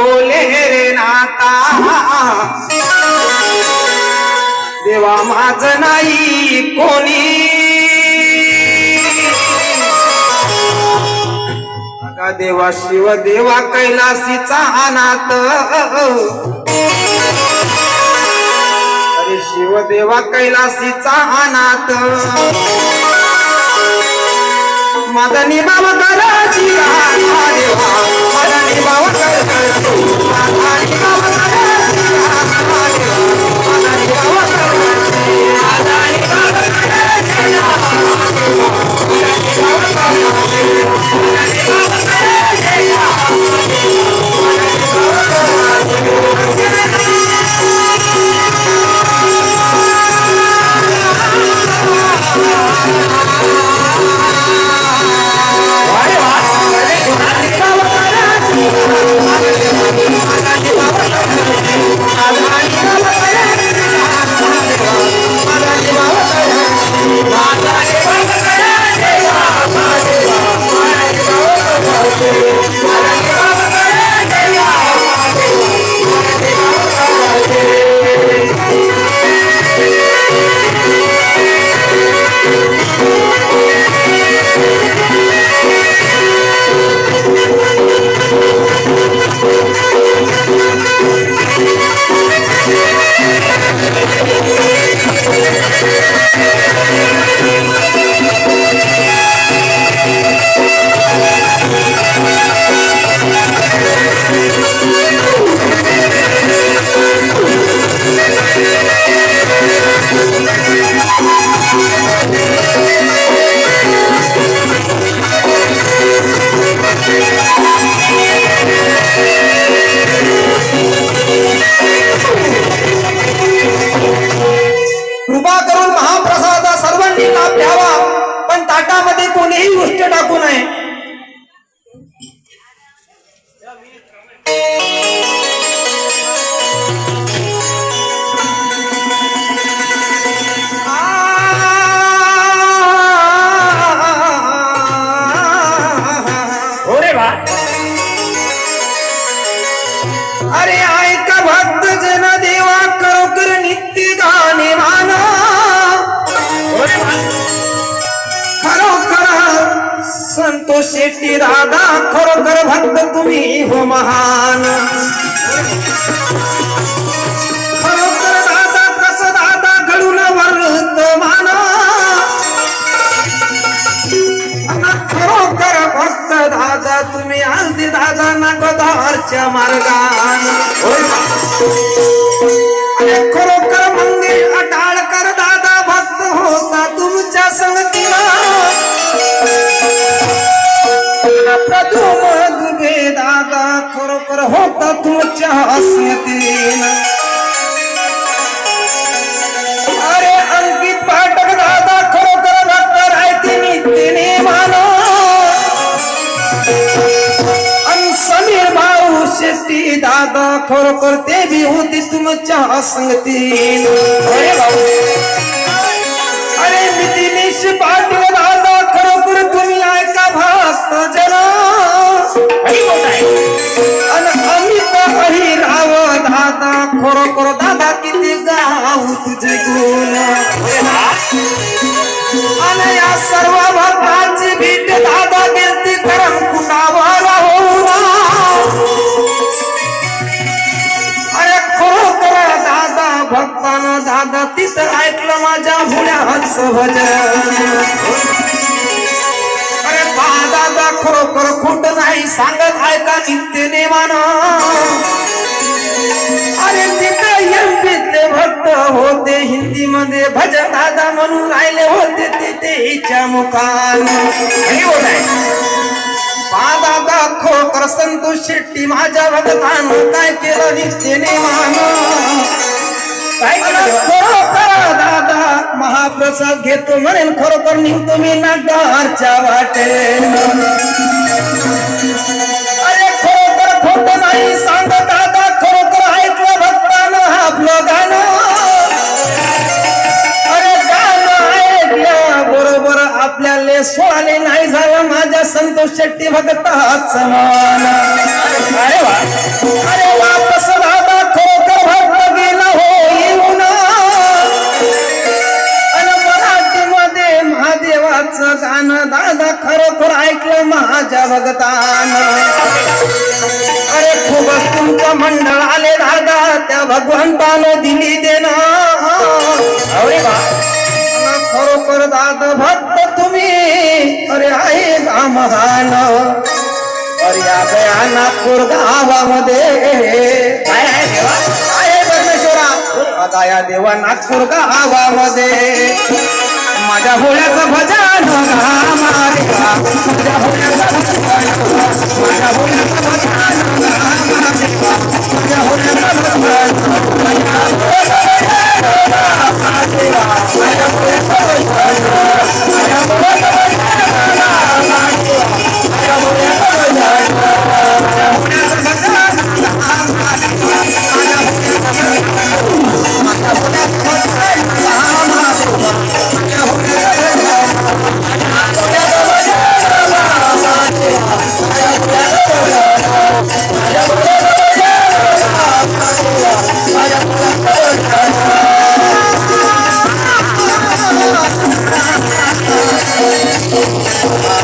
बोले रे नाता. देवा माझ नाही कोणी. अगा देवा शिव देवा कैलासीचा अनाथ. अरे शिव देवा कैलासीचा अनाथ. निभाव करायची राधा देवा माझा निभाव करायची सर्वांनी लाभ द्यावा पण ताटामध्ये कोणीही गोष्ट टाकू नये. दादा खरोखर भक्त तुम्ही हो महान खरोखर दादा कस दादा घडून वर्तमान अन खरोखर भक्त दादा तुम्ही आलते दादा नागोदारच्या मार्गान होय बा शेती दादा खरोखर ते बी होती तुमच्या संगतीन अरे मी दिनेश पाटील दादा खरोखर तुम्ही ऐका भक्त जन हरी बोल आहे? राव दादा खरोखर दादा किती गाव तुझे गुण. होय या सर्व भक्तांची भेट दादा भक्तानं ऐकलं माझ्या भुड्या हंस भजन. अरे दादा खरोखर खोट नाही सांगत ऐका नित्य नेमान अरे तिथं भक्त होते हिंदी मध्ये भजन दादा म्हणून राहिले होते तिथे हिच्या मुखान. दादा खोकर संतोष शेट्टी माझ्या भक्तानं काय केलं नित्य नेमान काय? खरोखर दादा. महाप्रसाद घेतो म्हणेन खरोखर निघतो मी नागारच्या वाटे अरे खरोखर खोट नाही सांग दादा. खरोखर ऐकलं भक्तानं आपलं गाणं अरे गाणं ऐकल्या बरोबर आपल्याला सोळाले नाही झालं माझ्या संतोष शेट्टी भगतात भगतानं अरे खूपच तुमचं मंडळ आले दादा त्या भगवंतानं दिली देना। अरे अन खरोखर दादा भक्त तुम्ही। अरे आहे का महान। अरे या गया नागपूर गावामध्ये। काय देवा? आहे परमेश्वरा। आता या देवा नागपूर गावामध्ये। माझ्या भोळ्याचं भजन गामा देवा माझ्या भोळ्याचं Oh,